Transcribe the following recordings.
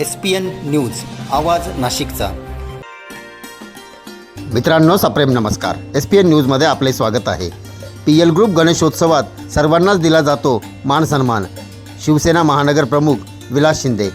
S P N news आवाज नाशिकचा. मित्रांनो सप्रेम नमस्कार. एस पी एन न्यूजमध्ये आपले स्वागत आहे. पी एल ग्रुप गणेशोत्सवात सर्वांनाच दिला जातो मान सन्मान. शिवसेना महानगर प्रमुख विलास शिंदे.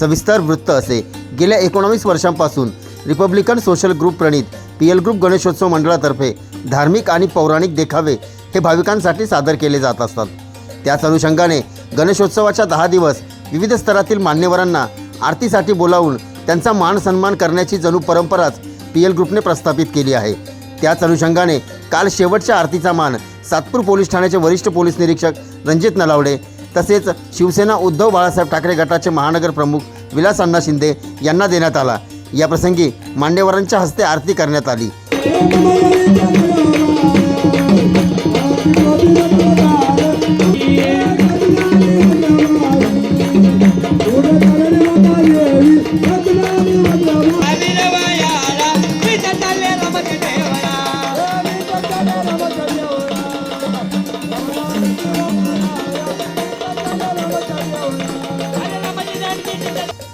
सविस्तर वृत्त असे. गेल्या एकोणावीस वर्षांपासून रिपब्लिकन सोशल ग्रुप प्रणित पी एल ग्रुप गणेशोत्सव मंडळातर्फे धार्मिक आणि पौराणिक देखावे हे भाविकांसाठी सादर केले जात असतात. त्याच अनुषंगाने गणेशोत्सवाच्या दहा दिवस विविध स्तरातील मान्यवरांना आरतीसाठी बोलावून त्यांचा मान सन्मान करण्याची जणू परंपराच पी एल ग्रुपने प्रस्थापित केली आहे. त्याच अनुषंगाने काल शेवटच्या आरतीचा मान सातपूर पोलीस ठाण्याचे वरिष्ठ पोलीस निरीक्षक रणजित नलावडे तसेच शिवसेना उद्धव बाळासाहेब ठाकरे गटाचे महानगर प्रमुख विलास अण्णा शिंदे यांना देण्यात आला. याप्रसंगी मान्यवरांच्या हस्ते आरती करण्यात आली.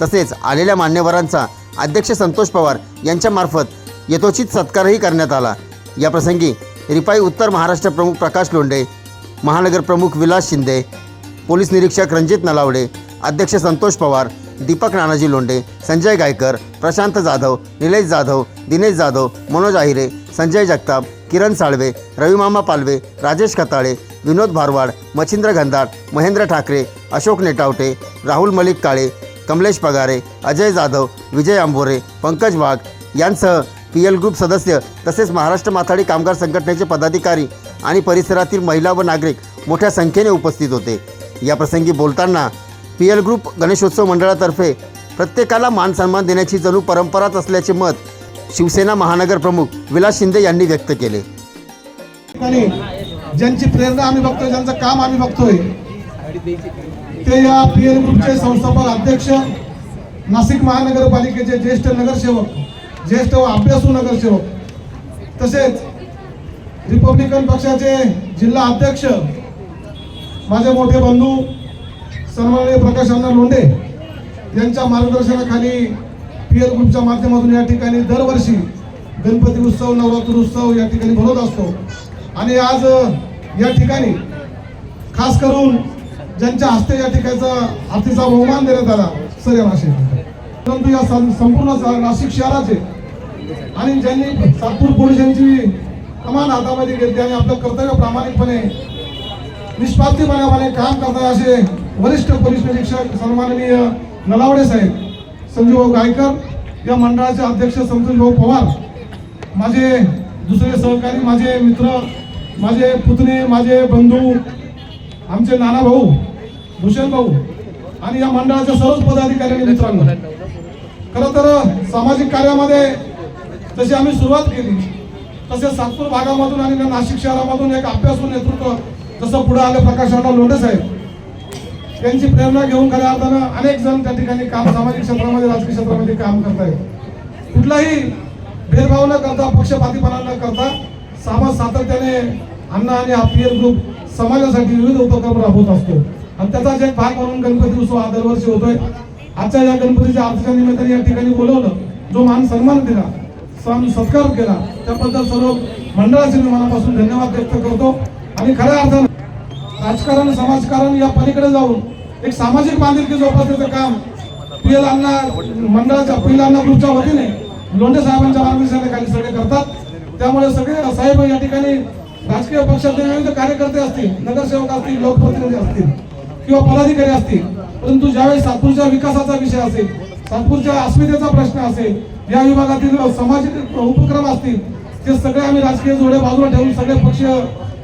तसेच आलेल्या मान्यवरांचा अध्यक्ष संतोष पवार यांच्यामार्फत यथोचित सत्कारही करण्यात आला. याप्रसंगी रिपाई उत्तर महाराष्ट्र प्रमुख प्रकाश लोंढे महानगर प्रमुख विलास शिंदे पोलीस निरीक्षक रणजित नलावडे अध्यक्ष संतोष पवार दीपक नानाजी लोंढे संजय गायकर प्रशांत जाधव निलेश जाधव दिनेश जाधव मनोज आहिरे संजय जगताप किरण साळवे रविमामा पालवे राजेश खताळे विनोद भारवाड मच्छिंद्र गंधाट महेंद्र ठाकरे अशोक नेटावटे राहुल मलिक काळे कमलेश पगारे अजय जाधव विजय आंबोरे पंकज वाघ यांसह पी एल ग्रुप सदस्य तसेच महाराष्ट्र माथाडी कामगार संघटनेचे पदाधिकारी आणि परिसरातील महिला व नागरिक मोठ्या संख्येने उपस्थित होते. या प्रसंगी बोलताना पी एल ग्रुप गणेशोत्सव मंडळातर्फे प्रत्येकाला मान सन्मान देण्याची जणू परंपराच असल्याचे मत शिवसेना महानगर प्रमुख विलास शिंदे यांनी व्यक्त केले. ज्यांची प्रेरणा आम्ही बघतोय ज्यांचं काम आम्ही बघतोय ते या पी एल ग्रुपचे संस्थापक अध्यक्ष नाशिक महानगरपालिकेचे ज्येष्ठ नगरसेवक ज्येष्ठ व अभ्यासू नगरसेवक तसेच रिपब्लिकन पक्षाचे जिल्हा अध्यक्ष माझे मोठे बंधू सन्माननीय प्रकाश अण्णा लोंढे यांच्या मार्गदर्शनाखाली पी एल ग्रुपच्या माध्यमातून या ठिकाणी दरवर्षी गणपती उत्सव नवरात्र उत्सव या ठिकाणी भरवत असतो. आणि आज या ठिकाणी खास करून ज्यांच्या हस्ते या ठिकाणचा हत्तीचा बहुमान देण्यात आला सर नाशिक परंतु या सं- संपूर्ण नाशिक शहराचे आणि ज्यांनी सातपूर पोलिसांची कमान हातामध्ये घेतली आणि आपलं कर्तव्य प्रामाणिकपणे निष्पातीपणाने काम करतात असे वरिष्ठ पोलीस निरीक्षक सन्माननीय नलावडे साहेब संजूभाऊ गायकर या मंडळाचे अध्यक्ष संतोषभाऊ पवार माझे दुसरे सहकारी माझे मित्र माझे पुतणे माझे बंधू आमचे नाना भाऊ भूषण भाऊ आणि या मंडळाच्या सर्वच पदाधिकारी मित्रांनो. खरं तर सामाजिक कार्यामध्ये जशी आम्ही सुरुवात केली तसे सातपूर भागामधून आणि नाशिक शहरामधून एक अभ्यासू नेतृत्व जसं पुढे आले प्रकाश अण्णा लोंढे साहेब त्यांची प्रेरणा घेऊन खऱ्या अर्थानं अनेक जण त्या ठिकाणी काम सामाजिक क्षेत्रामध्ये राजकीय क्षेत्रामध्ये काम करतायत कुठलाही भेदभाव न करता पक्षपातीपणा न करता समाज सातत्याने अण्णा आणि हा ग्रुप समाजासाठी विविध उपक्रम राबवत असतो. आणि त्याचाच एक भाग म्हणून गणपती उत्सव हा दरवर्षी होतोय. आजच्या या गणपतीच्या आरतीच्या निमित्ताने या ठिकाणी बोलवलं. जो मान सन्मान दिला सण सत्कार केला त्याबद्दल सर्व मंडळाचे मी मनापासून धन्यवाद व्यक्त करतो. आणि खऱ्या अर्थानं राजकारण समाजकारण या पलीकडे जाऊन एक सामाजिक बांधिलकी जोपासण्याचं काम पियलांना मंडळाच्या पियलांना ग्रुपच्या वतीने लोंढे साहेबांच्या मार्गदर्शनाखाली सगळे करतात. त्यामुळे सगळे साहेब या ठिकाणी राजकीय पक्षाचे विविध कार्यकर्ते असतील नगरसेवक असतील लोकप्रतिनिधी असतील किंवा पदाधिकारी असतील परंतु ज्यावेळी सातपूरच्या विकासाचा विषय असेल सातपूरच्या अस्मितेचा प्रश्न असेल या विभागातील सामाजिक उपक्रम असतील ते सगळे आम्ही राजकीय जोडे बाजूला ठेवून सगळे पक्ष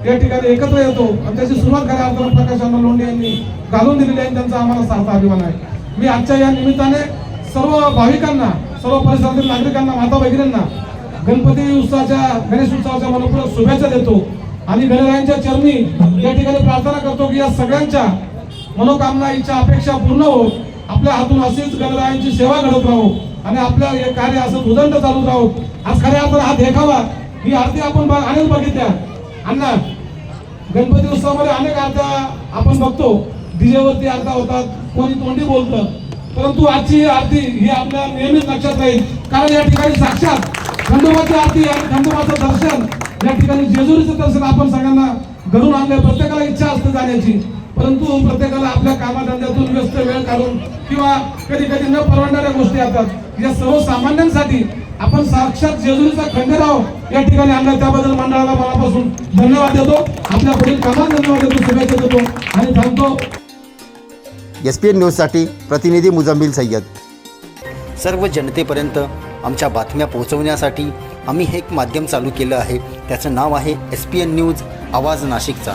या ठिकाणी एकत्र येतो. आणि त्याची सुरुवात खऱ्या अर्थानं प्रकाश अण्णा लोंढे यांनी घालून दिलेली आहे आणि त्यांचा आम्हाला सार्थ अभिमान आहे. मी आजच्या या निमित्ताने सर्व भाविकांना सर्व परिसरातील नागरिकांना माता भगिनींना गणपती उत्सवाच्या गणेश उत्सवाच्या मनपूर्वक शुभेच्छा देतो. आणि गणरायांच्या चरणी या ठिकाणी प्रार्थना करतो की या सगळ्यांच्या मनोकामना इच्छा अपेक्षा पूर्ण हो आपल्या हातून अशीच गणरायांची सेवा घडत राहू आणि आपलं हे कार्य असं उदंड चालू राहू. आज खऱ्या अर्थानं हा देखावा ही आरती आपण अनेक बघितल्या. अण्णा गणपती उत्सवामध्ये अनेक आरत्या आपण बघतो. डीजेवरती आरता होतात कोणी तोंडी बोलतं. परंतु आजची ही आरती ही आपल्या नेहमीच लक्षात राहील. कारण या ठिकाणी साक्षात खंडोबाची आरती आणि खंडोबाचं दर्शन या ठिकाणी जेजुरीचं दर्शन आपण सगळ्यांना घडून आणलं प्रत्येकाला इच्छा असते जाण्याची. परंतु प्रत्येकाला आपल्या कामाधंद्यातून व्यस्त वेळ काढून किंवा कधी कधी न परवडणाऱ्या गोष्टी येतात या सर्वसामान्यांसाठी आपण साक्षात जेजुरीचा खंडेराव या ठिकाणी आणला त्याबद्दल मंडळाला मनापासून धन्यवाद देतो. आपल्या पुढील कामात धन्यवाद देतो शुभेच्छा देतो आणि थांबतो. एस पी एन न्यूजसाठी प्रतिनिधी मुजम्मिल सय्यद. सर्व जनतेपर्यंत आमच्या बातम्या पोहोचवण्यासाठी आम्ही हे एक माध्यम चालू केलं आहे. त्याचं नाव आहे एस पी एन न्यूज आवाज नाशिकचा.